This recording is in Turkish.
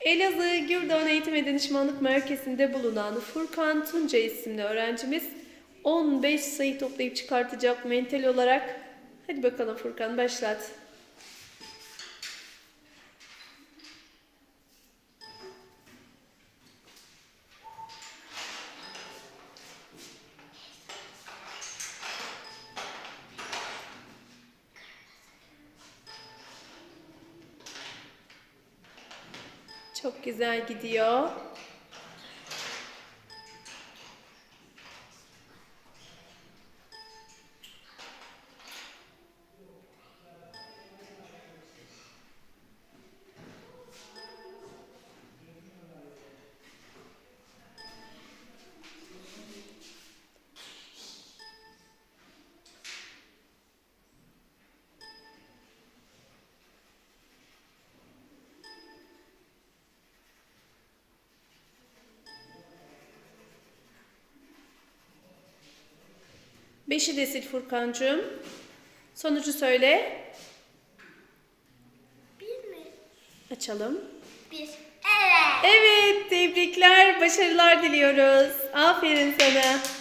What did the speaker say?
Elazığ Gürdoğan Eğitim ve Danışmanlık Merkezi'nde bulunan Furkan Tunca isimli öğrencimiz 15 sayı toplayıp çıkartacak mental olarak. Hadi bakalım Furkan başlat. Çok güzel gidiyor. Beşi de sil Furkancığım. Sonucu söyle. Bir mi? Açalım. Bir. Evet. Evet, tebrikler, başarılar diliyoruz. Aferin sana.